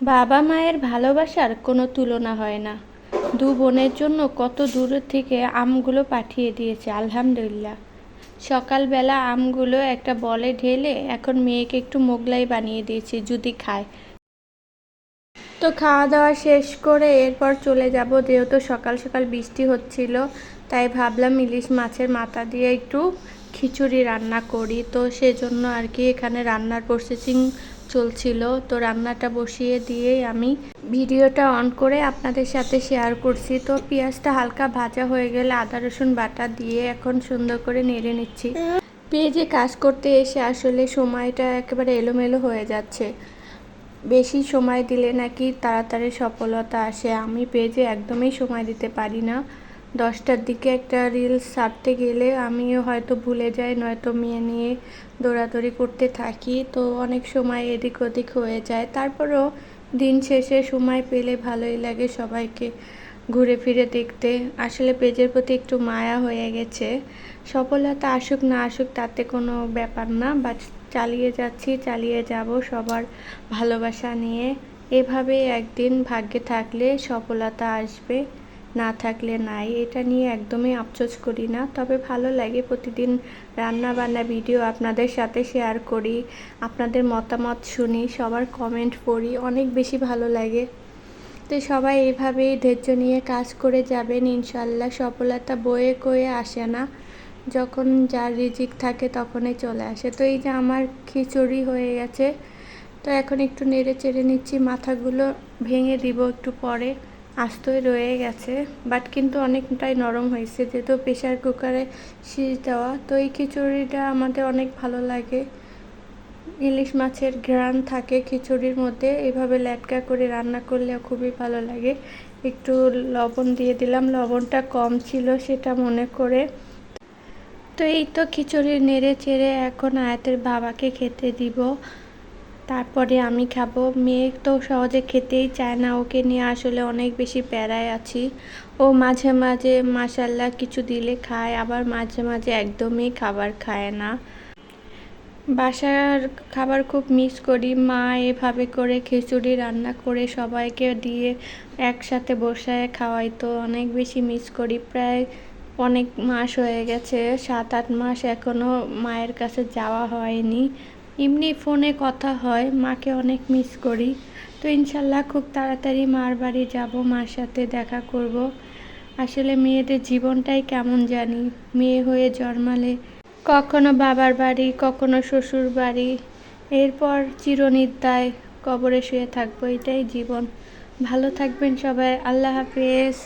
বাবা মায়ের ভালোবাসার কোনো তুলনা হয় না। দু বোনের জন্য কত দূর থেকে আমগুলো পাঠিয়ে দিয়েছে, আলহামদুলিল্লাহ। সকালবেলা আমগুলো একটা বলে ঢেলে এখন মেয়েকে একটু মোগলাই বানিয়ে দিয়েছি, যদি খায়। তো খাওয়া দাওয়া শেষ করে এরপর চলে যাব। যেহেতু সকাল সকাল বৃষ্টি হচ্ছিল, তাই ভাবলাম ইলিশ মাছের মাথা দিয়ে একটু খিচুড়ি রান্না করি। তো সেজন্য আর কি এখানে রান্নার প্রসেসিং চলছিল, তো রান্নাটা বসিয়ে দিয়েই আমি ভিডিওটা অন করে আপনাদের সাথে শেয়ার করছি। তো পেঁয়াজটা হালকা ভাজা হয়ে গেলে আদা, রসুন বাটা দিয়ে এখন সুন্দর করে নেড়ে নিচ্ছি। পেঁয়াজে কাজ করতে এসে আসলে সময়টা একেবারে এলোমেলো হয়ে যাচ্ছে। বেশি সময় দিলে নাকি তাড়াতাড়ি সফলতা আসে। আমি পেজে একদমই সময় দিতে পারি না। দশটার দিকে একটা রিলস ছাড়তে গেলে আমিও হয়তো ভুলে যাই, নয়তো মেয়ে নিয়ে দৌড়াদৌড়ি করতে থাকি। তো অনেক সময় এদিক ওদিক হয়ে যায়। তারপরেও দিন শেষে সময় পেলে ভালোই লাগে সবাইকে ঘুরে ফিরে দেখতে। আসলে পেজের প্রতি একটু মায়া হয়ে গেছে। সফলতা আসুক না আসুক তাতে কোনো ব্যাপার না বা চালিয়ে যাচ্ছি, চালিয়ে যাব সবার ভালোবাসা নিয়ে। এভাবে একদিন ভাগ্যে থাকলে সফলতা আসবে। না থাকলে নাই। এটা নিয়ে একদমই আফসোস করি না। তবে ভালো লাগে প্রতিদিন রান্না বান্না ভিডিও আপনাদের সাথে শেয়ার করি, আপনাদের মতামত শুনি, সবার কমেন্ট পড়ি, অনেক বেশি ভালো লাগে। তো সবাই এইভাবেই ধৈর্য নিয়ে কাজ করে যাবেন, ইনশাল্লাহ সফলতা বয়ে কয়ে আসে না। যখন যার রিজিক থাকে তখনই চলে আসে। তো এই যে আমার খিচুড়ি হয়ে গেছে, তো এখন একটু নেড়ে চেড়ে নিচ্ছি, মাথাগুলো ভেঙে দিব একটু পরে। আস্তই রয়ে গেছে বাট কিন্তু অনেকটাই নরম হয়েছে। যেহেতু প্রেশার কুকারে সিজ দেওয়া, তো এই খিচুড়িটা আমাদের অনেক ভালো লাগে। ইলিশ মাছের ঘ্রাণ থাকে খিচুড়ির মধ্যে, এভাবে ল্যাটকা করে রান্না করলে খুবই ভালো লাগে। একটু লবণ দিয়ে দিলাম, লবণটা কম ছিল সেটা মনে করে। তো এই তো খিচুড়ি নেড়ে চেড়ে এখন আয়াতের বাবাকে খেতে দিব। তারপরে আমি খাব। মেয়ে তো সহজে খেতেই চায় না। ওকে নিয়ে আসলে অনেক বেশি প্যারায় আছি। ও মাঝে মাঝে মাসাল্লাহ কিছু দিলে খায়, আবার মাঝে মাঝে একদমই খাবার খায় না। বাসার খাবার খুব মিস করি। মা এভাবে করে খিচুড়ি রান্না করে সবাইকে দিয়ে একসাথে বসায় খাওয়াই তো অনেক বেশি মিস করি। প্রায় অনেক মাস হয়ে গেছে, সাত আট মাস এখনও মায়ের কাছে যাওয়া হয়নি। এমনি ফোনে কথা হয়, মাকে অনেক মিস করি। তো ইনশাল্লাহ খুব তাড়াতাড়ি মার বাড়ি যাব, মার সাথে দেখা করব। আসলে মেয়েদের জীবনটাই কেমন জানি, মেয়ে হয়ে জন্মালে কখনো বাবার বাড়ি, কখনো শ্বশুর বাড়ি, এরপর চিরনিদ্রায় কবরে শুয়ে থাকব, এটাই জীবন। ভালো থাকবেন সবাই, আল্লাহ হাফেজ।